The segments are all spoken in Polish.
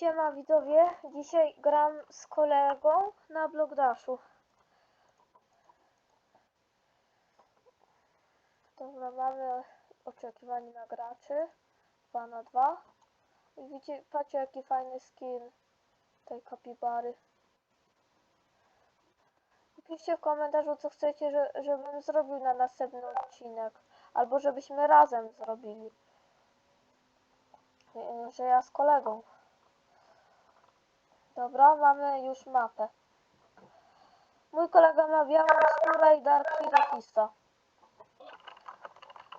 Siema widzowie, dzisiaj gram z kolegą na Blockdashu. Dobra, mamy oczekiwanie na graczy. 2 na 2. I widzicie, patrzcie jaki fajny skin tej kapibary. Piszcie w komentarzu co chcecie, że, żebym zrobił na następny odcinek. Albo żebyśmy razem zrobili. Że ja z kolegą. Dobra, mamy już mapę. Mój kolega ma białą skórę i Dark Firekista.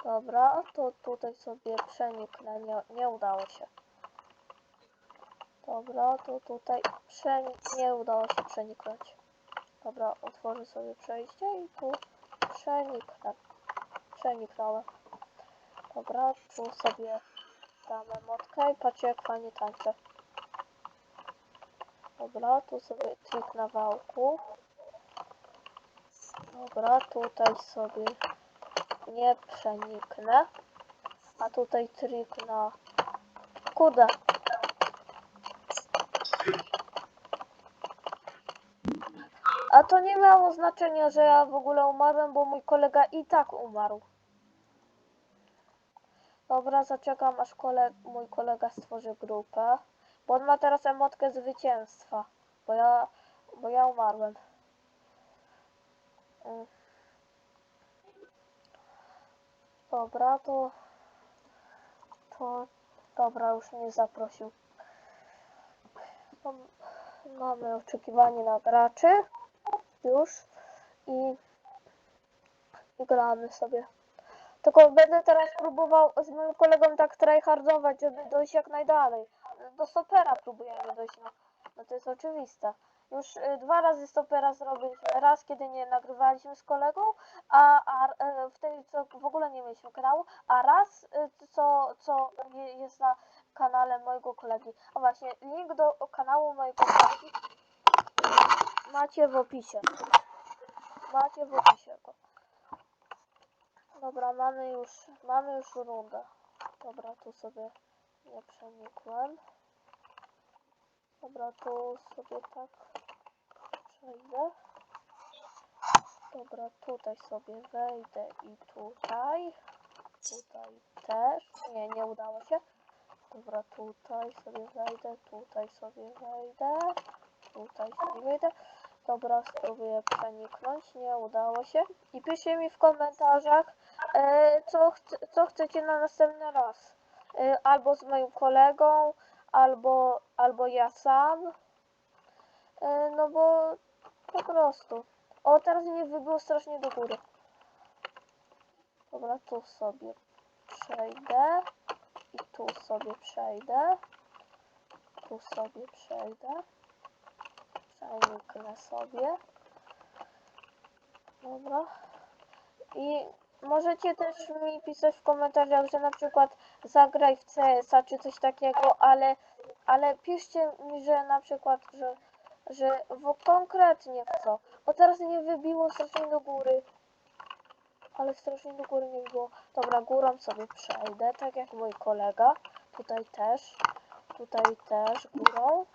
Dobra, to tutaj sobie przeniknę. Nie, nie udało się. Dobra, to tutaj przenik nie udało się przeniknąć. Dobra, otworzę sobie przejście i tu przeniknę. Przeniknąłem. Dobra, tu sobie damy motkę i patrzcie jak fajnie tańczę. Dobra, tu sobie na wałku. Dobra, tutaj sobie nie przeniknę. A tutaj trik na... Kurde. A to nie miało znaczenia, że ja w ogóle umarłem, bo mój kolega i tak umarł. Dobra, zaczekam aż kole... mój kolega stworzy grupę. Bo on ma teraz emotkę zwycięstwa. Bo ja, bo ja umarłem. Mm. Dobra, to... To... Dobra, już mnie zaprosił. Mam- Mamy oczekiwanie na graczy. Już. I... I gramy sobie. Tylko będę teraz próbował z moim kolegą tak tryhardować, żeby dojść jak najdalej. Do stopera próbujemy dojść, no, no to jest oczywiste. Już y, dwa razy stopera zrobiliśmy. Raz, kiedy nie nagrywaliśmy z kolegą, a, a y, wtedy co w ogóle nie mieliśmy kanału, a raz, y, co, co je- jest na kanale mojego kolegi. A właśnie, link do kanału mojego kolegi macie w opisie. Macie w opisie go. Dobra, mamy już, mamy już rundę. Dobra, tu sobie nie przenikłem. Dobra, tu sobie tak przejdę. Dobra, tutaj sobie wejdę i tutaj. Tutaj też. Nie, nie udało się. Dobra, tutaj sobie wejdę, tutaj sobie wejdę. Tutaj sobie wejdę. Dobra, spróbuję przeniknąć. Nie udało się. I piszcie mi w komentarzach, e, co, chce, co chcecie na następny raz. E, albo z moim kolegą, albo, albo ja sam. E, no bo po prostu. O, teraz mnie wybiło strasznie do góry. Dobra, tu sobie przejdę. I tu sobie przejdę. Tu sobie przejdę. Przeniknę sobie. Dobra. I możecie też mi pisać w komentarzach, że na przykład zagraj w CS-a czy coś takiego, ale, ale piszcie mi, że na przykład, że, że w, konkretnie w co. O teraz nie wybiło strasznie do góry. Ale strasznie do góry nie było. Dobra, górą sobie przejdę, tak jak mój kolega. Tutaj też. Tutaj też górą.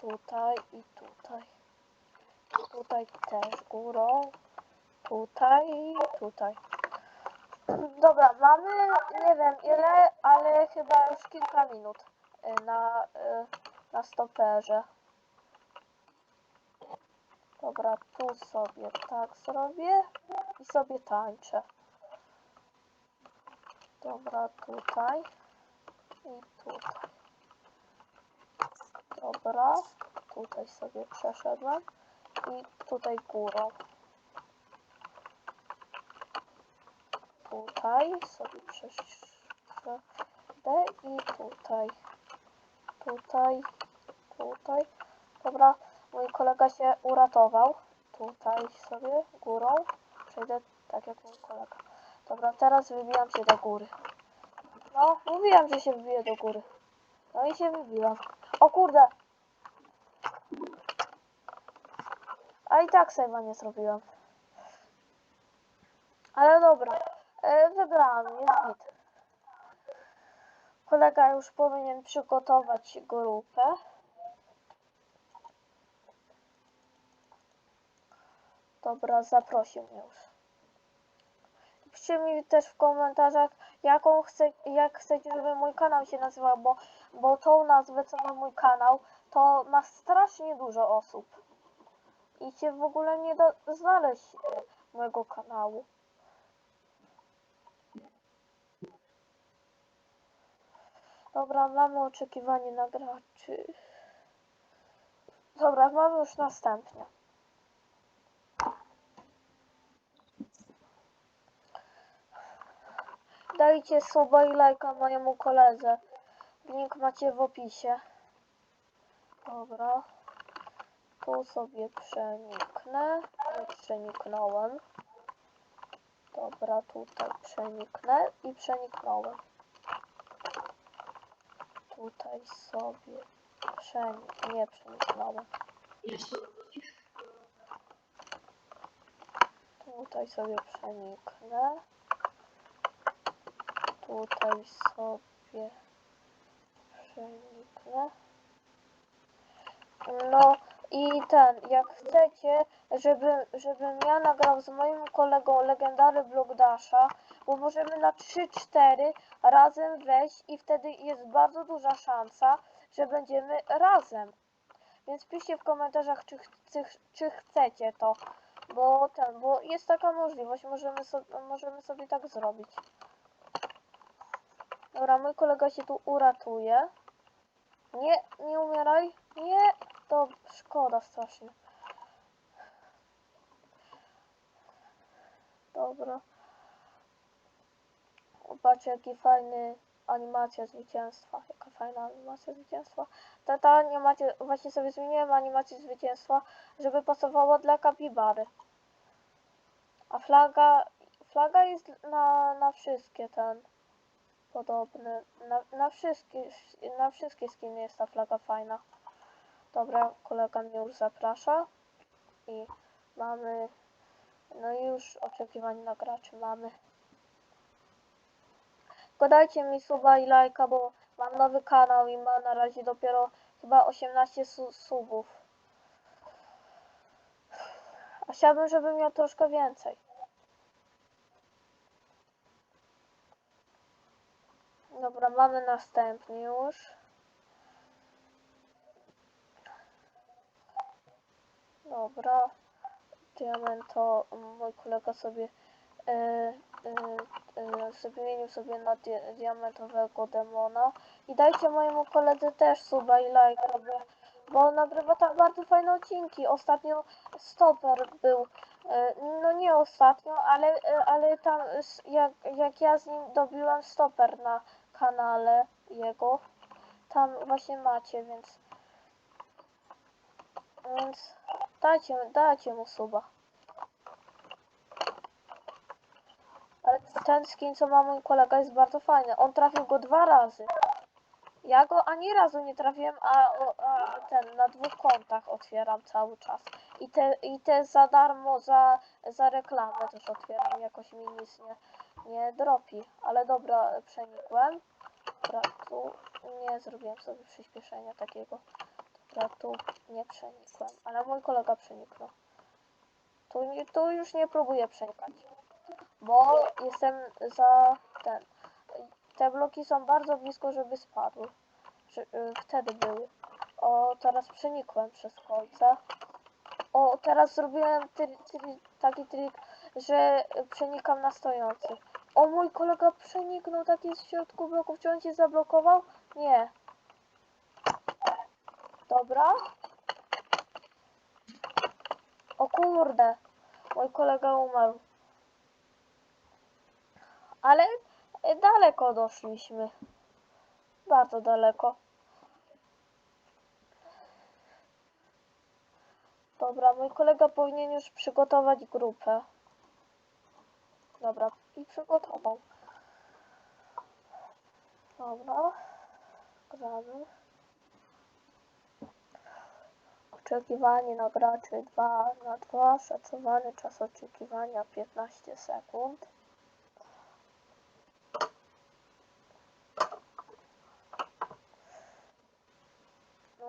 Tutaj i tutaj. Tutaj też górą. Tutaj i tutaj. Dobra, mamy nie wiem ile, ale chyba już kilka minut y, na, y, na stoperze. Dobra, tu sobie tak zrobię i sobie tańczę. Dobra, tutaj i tutaj. Dobra, tutaj sobie przeszedłem i tutaj górą. Tutaj sobie przeszedłem i tutaj. Tutaj, tutaj. Dobra, mój kolega się uratował. Tutaj sobie górą przejdę tak jak mój kolega. Dobra, teraz wybijam się do góry. No, mówiłam, że się wybiję do góry. No i się wybiłam. O kurde! A i tak save'a nie zrobiłam. Ale dobra. E, wybrałam, jest git. Kolega już powinien przygotować grupę. Dobra, zaprosił mnie już. Piszcie mi też w komentarzach, jaką chce, jak chcecie, żeby mój kanał się nazywał, bo, bo tą nazwę, co ma mój kanał, to ma strasznie dużo osób. I się w ogóle nie da znaleźć e, mojego kanału. Dobra, mamy oczekiwanie na graczy. Dobra, mamy już następne. Dajcie suba i lajka mojemu koledze. Link macie w opisie. Dobra. Tu sobie przeniknę. Nie przeniknąłem. Dobra, tutaj przeniknę i przeniknąłem. Tutaj sobie przenik... nie przeniknąłem. Jeszcze Tutaj sobie przeniknę. Tutaj sobie przeniknę. No i ten, jak chcecie, żeby, żebym ja nagrał z moim kolegą legendary Blockdasha, bo możemy na 3-4 razem wejść i wtedy jest bardzo duża szansa, że będziemy razem. Więc piszcie w komentarzach, czy, czy, czy chcecie to. Bo ten, bo jest taka możliwość, możemy sobie, możemy sobie tak zrobić. Dobra, mój kolega się tu uratuje. Nie, nie umieraj. Nie, to szkoda strasznie. Dobra. Patrzcie, jaki fajny animacja zwycięstwa. Jaka fajna animacja zwycięstwa. Ta, ta animacja, właśnie sobie zmieniłem animację zwycięstwa, żeby pasowała dla kapibary. A flaga, flaga jest na, na wszystkie ten podobny. Na, na, wszystkie, na wszystkie skiny jest ta flaga fajna. Dobra, kolega mnie już zaprasza. I mamy, no już oczekiwanie na graczy mamy. Tylko dajcie mi suba i lajka, bo mam nowy kanał i ma na razie dopiero chyba 18 su subów. A chciałbym, żeby miał troszkę więcej. Dobra, mamy następny już. Dobra. Diamento, mój kolega sobie e, e, e, zmienił sobie na di diamentowego demona. I dajcie mojemu koledze też suba i lajka, bo, bo on nagrywa tak bardzo fajne odcinki. Ostatnio stoper był. E, no nie ostatnio, ale, e, ale tam jak, jak ja z nim dobiłam stoper na kanale jego, tam właśnie macie, więc więc dajcie, dajcie mu suba. Ale ten skin, co ma mój kolega, jest bardzo fajny. On trafił go dwa razy. Ja go ani razu nie trafiłem, a, a ten na dwóch kontach otwieram cały czas. I te, i te za darmo, za, za reklamę też otwieram. Jakoś mi nic nie, nie dropi. Ale dobra, przenikłem. Dobra, tu nie zrobiłem sobie przyspieszenia takiego. Dobra, tu nie przenikłem, ale mój kolega przeniknął. Tu, tu już nie próbuję przenikać, bo jestem za ten. Te bloki są bardzo blisko, żeby spadły. Y, wtedy były. O, teraz przenikłem przez kolce. O, teraz zrobiłem ty, ty, taki trik, że przenikam na stojący. O, mój kolega przeniknął taki w środku bloków. Czy on się zablokował? Nie. Dobra. O kurde, mój kolega umarł. Ale daleko doszliśmy. Bardzo daleko. Dobra, mój kolega powinien już przygotować grupę. Dobra, i przygotował. Dobra, gramy. Oczekiwanie na graczy 2 na 2, szacowany czas oczekiwania 15 sekund.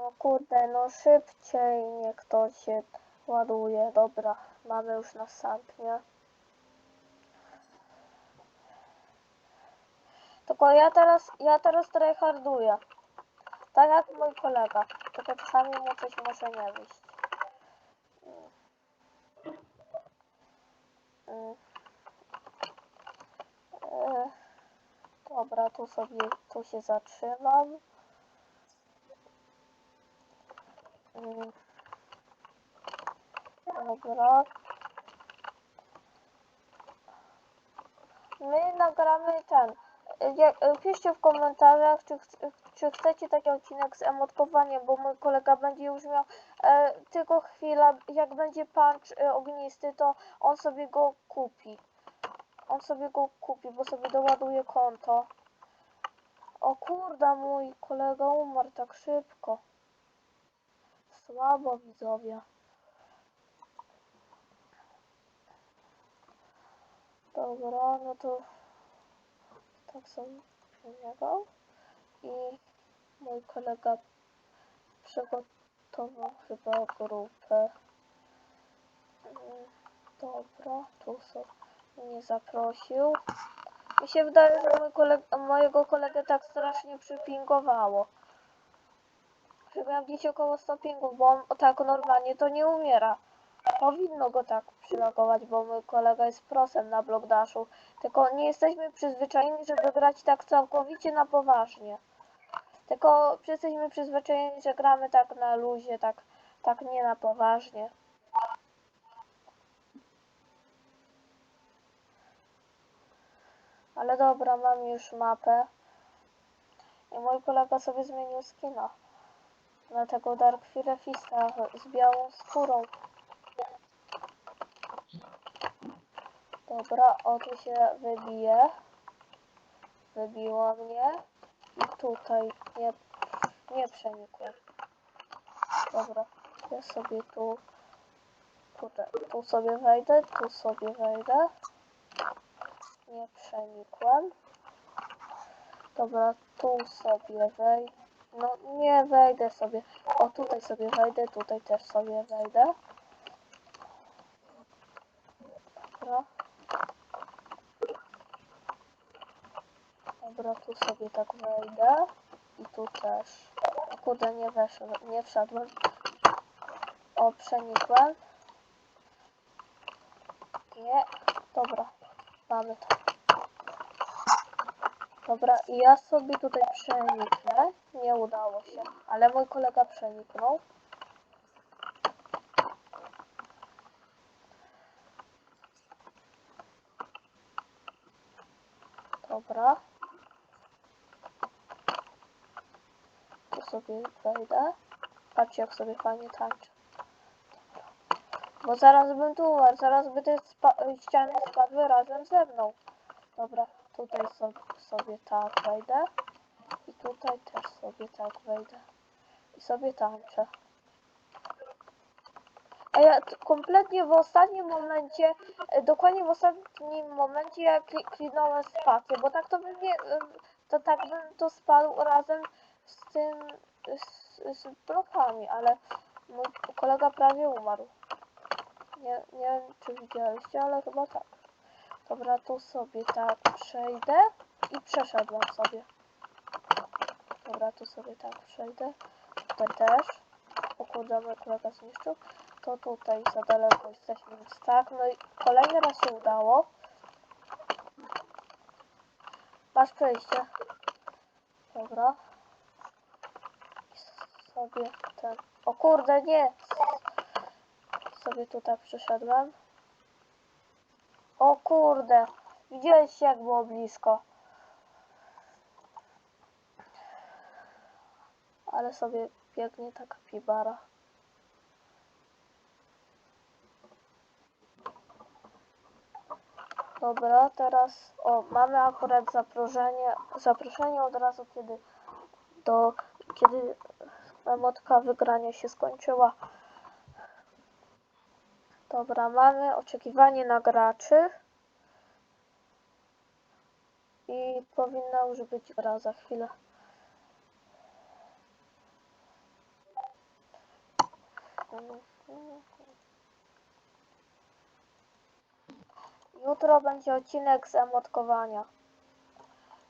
No kurde, no szybciej niech to się ładuje. Dobra, mamy już następnie. Tylko ja teraz, ja teraz tryharduję. Tak jak mój kolega. Tylko czasami mu coś może nie wyjść. Mm. Mm. E, Dobra, tu sobie, tu się zatrzymam. Dobra. My nagramy ten. Jak, piszcie w komentarzach, czy, czy chcecie taki odcinek z emotkowaniem, bo mój kolega będzie już miał e, tylko chwila, jak będzie punch e, ognisty, to on sobie go kupi. On sobie go kupi, bo sobie doładuje konto. O kurde, mój kolega umarł tak szybko. Słabo widzowie. Dobra, no to tak sobie niego i mój kolega przygotował chyba grupę. Mm, Dobra, tu sobie mnie zaprosił. Mi się wydaje, że mój kolega, mojego kolegę tak strasznie przypingowało. Miał gdzieś około 100 pingów, bo on tak normalnie to nie umiera. Powinno go tak przylogować, bo mój kolega jest prosem na blokdaszu. Tylko nie jesteśmy przyzwyczajeni, żeby grać tak całkowicie na poważnie. Tylko jesteśmy przyzwyczajeni, że gramy tak na luzie, tak, tak nie na poważnie. Ale dobra, mam już mapę. I mój kolega sobie zmienił skina. Na tego Dark Firefista z białą skórą. Dobra, o tu się wybije. Wybiło mnie. I tutaj nie, nie przenikłem. Dobra, ja sobie tu, tutaj, tu sobie wejdę, tu sobie wejdę. Nie przenikłem. Dobra, tu sobie wejdę. No nie wejdę sobie. O tutaj sobie wejdę, tutaj też sobie wejdę. Dobra. Dobra, tu sobie tak wejdę. I tu też. O kurde, nie weszłem, nie wszedłem. O, przenikłem. Nie. Dobra, mamy to. Dobra, i ja sobie tutaj przeniknę. Nie udało się, ale mój kolega przeniknął. Dobra. Tu sobie wejdę. Patrzcie, jak sobie fajnie tańczy. Bo zaraz bym tu umarł, zaraz by te spa ściany spadły razem ze mną. Dobra, tutaj sobie, tak wejdę. I tutaj też sobie tak wejdę. I sobie tańczę. A ja kompletnie w ostatnim momencie, e, dokładnie w ostatnim momencie ja kli kliknąłem spację, bo tak to bym nie, e, to tak bym to spadł razem z tym, z, z blokami, ale mój kolega prawie umarł. Nie, nie wiem czy widzieliście, ale chyba tak. Dobra, tu sobie tak przejdę i przeszedłem sobie. Dobra, tu sobie tak przejdę. Tutaj też. O kurde, mój kolega zniszczył. To tutaj za daleko jesteśmy, więc tak. No i kolejny raz się udało. Masz przejście. Dobra. I sobie ten... O kurde, nie! Sobie tu tak przeszedłem. O kurde! Widzieliście jak było blisko. Ale sobie biegnie ta kapibara. Dobra, teraz o, mamy akurat zaproszenie, zaproszenie od razu kiedy do kiedy emotka wygrania się skończyła. Dobra, mamy oczekiwanie na graczy. I powinna już być gra za chwilę. Jutro będzie odcinek z emotkowania.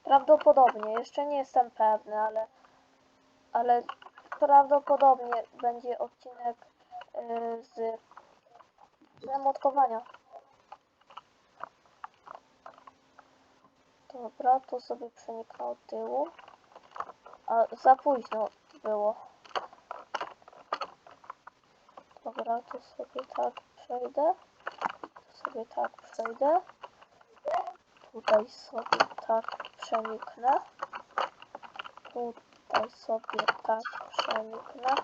Prawdopodobnie, jeszcze nie jestem pewny, ale, ale prawdopodobnie będzie odcinek y, z, z emotkowania. Dobra, tu sobie przeniknę od tyłu. A za późno było. Dobra, tu sobie tak przejdę. Tu sobie tak przejdę. Tutaj sobie tak przeniknę. Tutaj sobie tak przeniknę.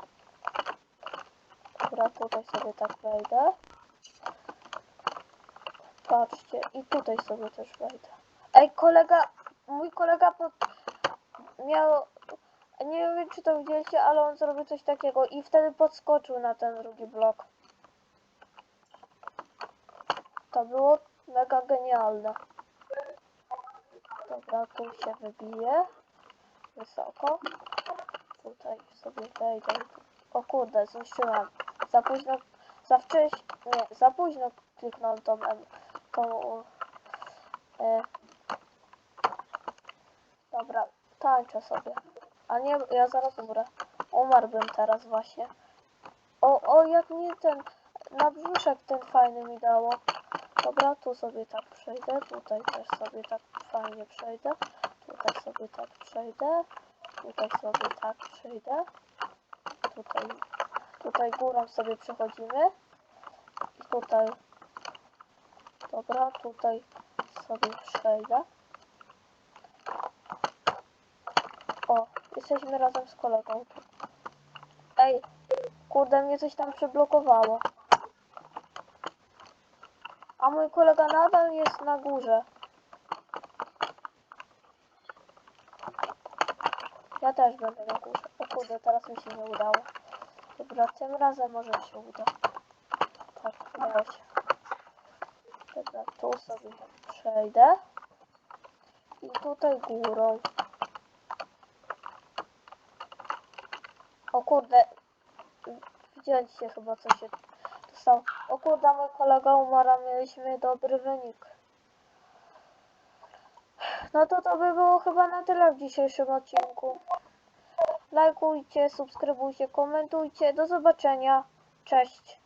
Dobra, tutaj sobie tak wejdę. Patrzcie, i tutaj sobie też wejdę. Ej, kolega, mój kolega pod... miał... Nie wiem, czy to widzieliście, ale on zrobił coś takiego i wtedy podskoczył na ten drugi blok. To było mega genialne. Dobra, tu się wybije. Wysoko. Tutaj sobie wejdę. O kurde, zniszczyłam. Za późno, za wcześnie, nie, za późno kliknąłem tą, em- tą, e, dobra, tańczę sobie. A nie, ja zaraz umrę. Umarłbym teraz właśnie. O, o, jak mi ten, na brzuszek ten fajny mi dało. Dobra, tu sobie tak przejdę, tutaj też sobie tak fajnie przejdę, tutaj sobie tak przejdę, tutaj sobie tak przejdę, tutaj, tutaj górą sobie przechodzimy i tutaj, dobra, tutaj sobie przejdę. O, jesteśmy razem z kolegą. Ej, kurde, mnie coś tam przyblokowało. A mój kolega nadal jest na górze. Ja też będę na górze. O kurde, teraz mi się nie udało. Dobra, tym razem może mi się uda. Tak, udało się. Dobra, tu sobie przejdę. I tutaj górą. O kurde, widzieliście chyba co się tu stało. O kurde, mój kolega umarł, mieliśmy dobry wynik. No to to by było chyba na tyle w dzisiejszym odcinku. Lajkujcie, subskrybujcie, komentujcie. Do zobaczenia. Cześć.